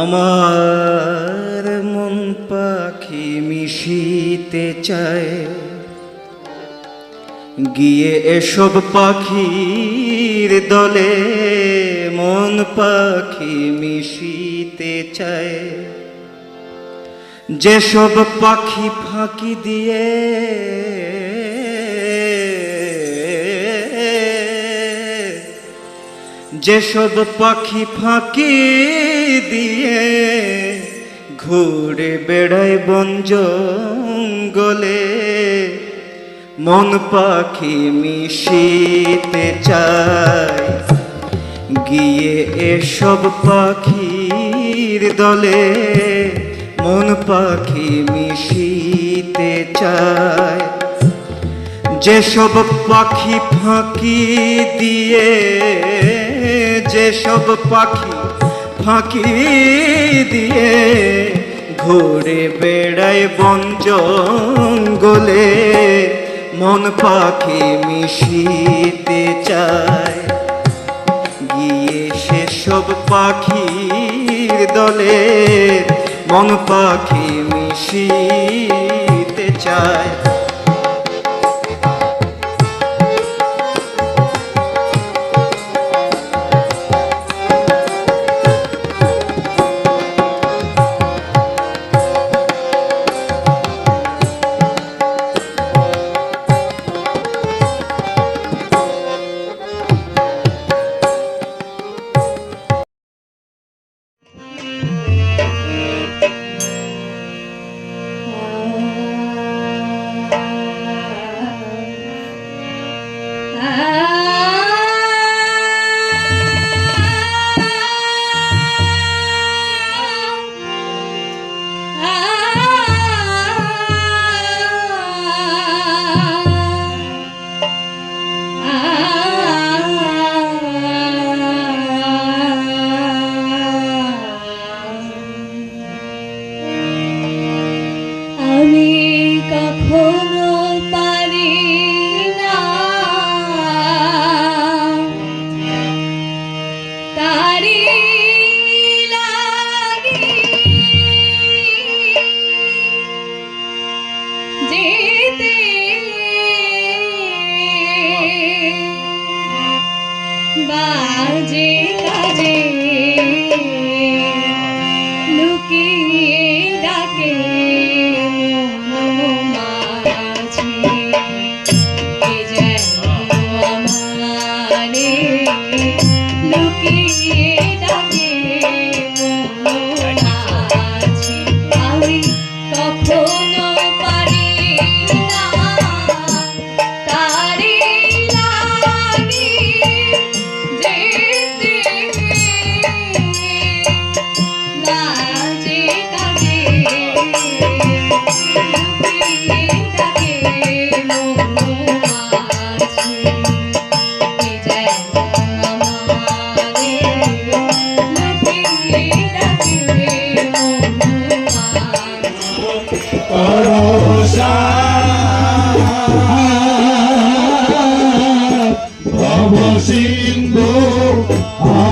আমার মন পাখি মিশিতে চায়। গিয়ে এসব পাখির দলে মন পাখি মিশিতে চায়। যেসব পাখি ফাঁকি দিয়ে যেসব পাখি ফাঁকি দিয়ে ঘুরে বেড়ায় বন জঙ্গলে, মন পাখি মিশিতে চায়। গিয়ে এসব পাখির দলে মন পাখি মিশিতে চায়। যেসব পাখি ফাঁকি দিয়ে, যেসব পাখি ফাঁকি দিয়ে ঘুরে বেড়ায় বন জঙ্গলে, মন পাখি মিশিতে চায়। গিয়ে সেসব পাখির দলে মন পাখি মিশিতে চায়। Thank you.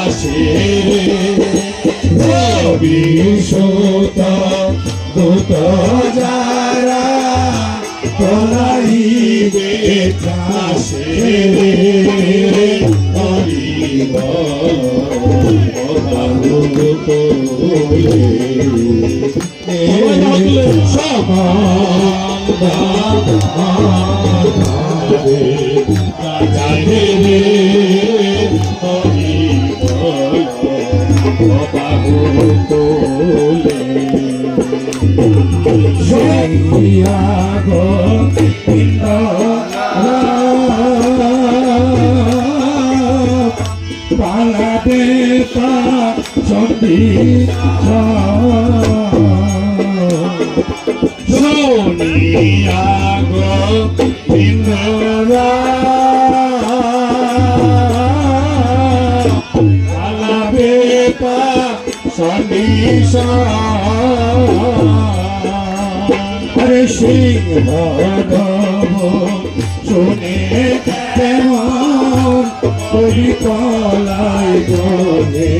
পলাইবে কাছে বিশুতা দুত যারা পলাইবে হরিব শুনিয়া গো ইন্দ্রা পালাবে পা সিংহ শুনে কেমন কবি কলাই গনে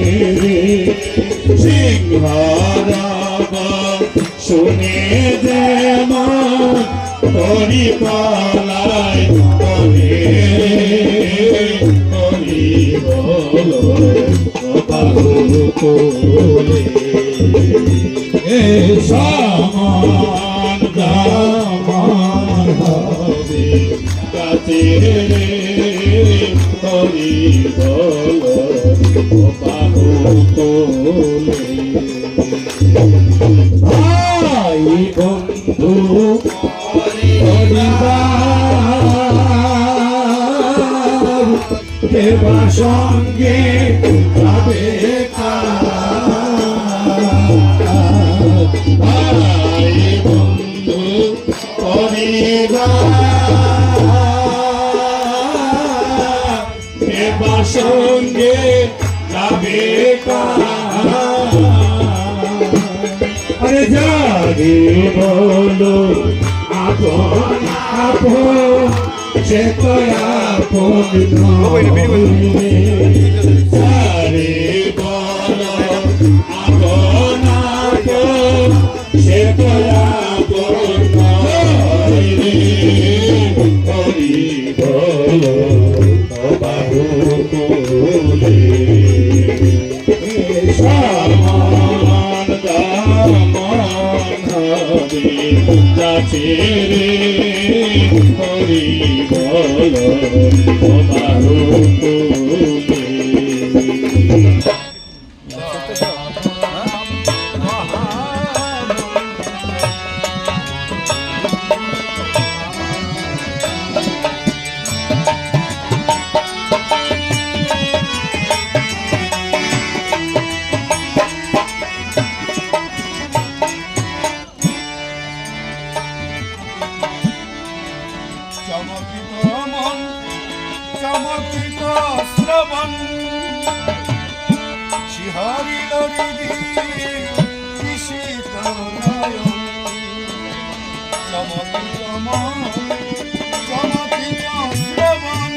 সিংহ শুনে যেমন মা কলাই গনে করি ভাই বন্ধু পরিবার দেবা সঙ্গে যাবে ভাই বন্ধু পরিবার দেবা সঙ্গে যাবে আরে যাবে বলো আপন আপন সে তো আপন নয় বলো আপন আপন সে তো আপন হবে যাচ্ছে হরি বল বাবু চমকিত মন চমকিত শ্রবণ। শিহরিল কৃষিত নয়ন। চমকিত মন চমকিত শ্রবণ।